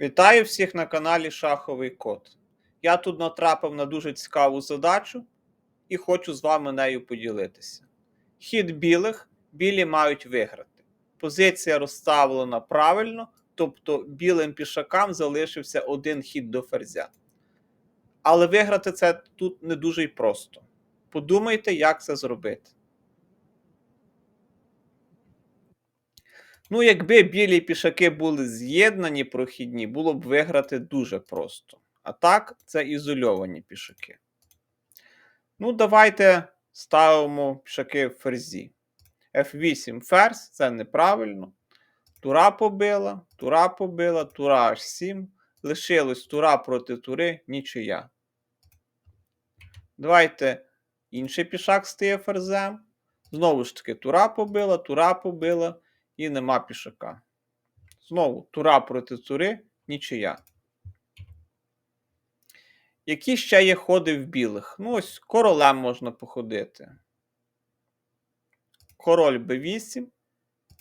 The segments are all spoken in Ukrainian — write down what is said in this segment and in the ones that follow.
Вітаю всіх на каналі Шаховий Код. Я тут натрапив на дуже цікаву задачу і хочу з вами нею поділитися. Хід білих білі мають виграти. Позиція розставлена правильно, тобто білим пішакам залишився один хід до ферзя. Але виграти це тут не дуже й просто. Подумайте, як це зробити. Ну, якби білі пішаки були з'єднані прохідні, було б виграти дуже просто. А так, це ізольовані пішаки. Ну, давайте ставимо пішаки в ферзі. F8 ферзь, це неправильно. Тура побила, тура побила, тура H7. Лишилось тура проти тури, нічия. Давайте інший пішак стає ферзем. Знову ж таки, тура побила, тура побила і нема пішака. Знову тура проти тури, нічия. Які ще є ходи в білих? Ну, ось королем можна походити. Король b8,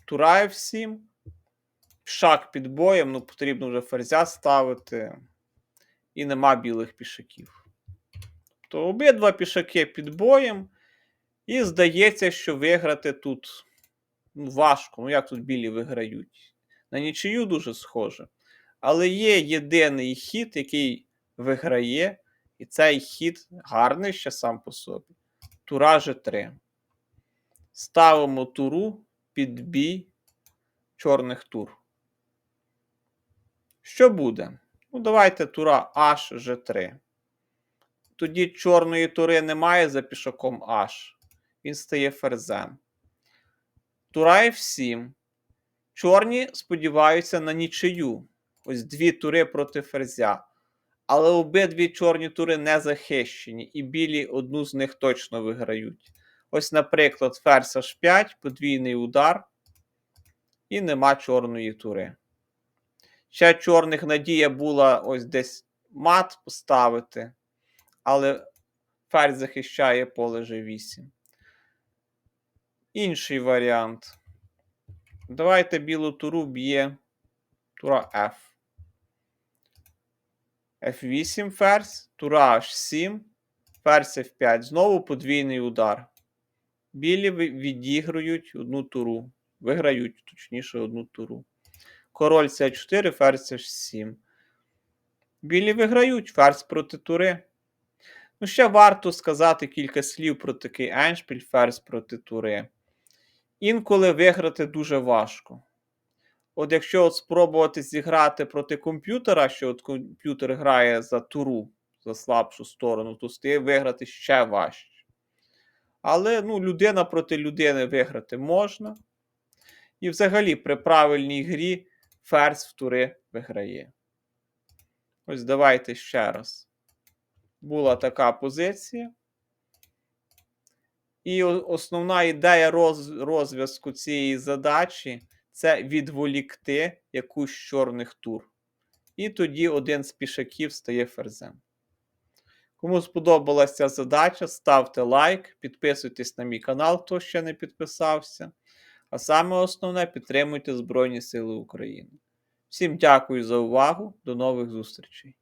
тура f7, пішак під боєм, ну потрібно вже ферзя ставити. І нема білих пішаків. То обидва пішаки під боєм. І здається, що виграти тут важко. Ну, як тут білі виграють? На нічию дуже схоже. Але є єдиний хід, який виграє, і цей хід гарний ще сам по собі. Тура G3. Ставимо туру під бій чорних тур. Що буде? Ну, давайте тура H G3. Тоді чорної тури немає за пішаком H. Він стає ферзем. Тура F7. Чорні сподіваються на нічию. Ось дві тури проти ферзя. Але обидві чорні тури не захищені, і білі одну з них точно виграють. Ось, наприклад, ферзь H5, подвійний удар. І нема чорної тури. Ще чорних надія була ось десь мат поставити, але ферзь захищає поле G8. Інший варіант. Давайте білу туру б'є тура F. F8 ферзь, тура H7, ферзь F5. Знову подвійний удар. Білі відіграють одну туру. Виграють, точніше, одну туру. Король С4, ферзь H7. Білі виграють ферзь проти тури. Ну, ще варто сказати кілька слів про такий еншпіль ферзь проти тури. Інколи виграти дуже важко. От якщо от спробувати зіграти проти комп'ютера, що от комп'ютер грає за туру, за слабшу сторону, то стає виграти ще важче. Але ну, людина проти людини виграти можна. І взагалі при правильній грі ферзь в тури виграє. Ось давайте ще раз. Була така позиція. І основна ідея роз- розв'язку цієї задачі це відволікти якусь чорних тур. І тоді один з пішаків стає ферзем. Кому сподобалася ця задача, ставте лайк, підписуйтесь на мій канал, хто ще не підписався. А саме основне підтримуйте Збройні Сили України. Всім дякую за увагу. До нових зустрічей!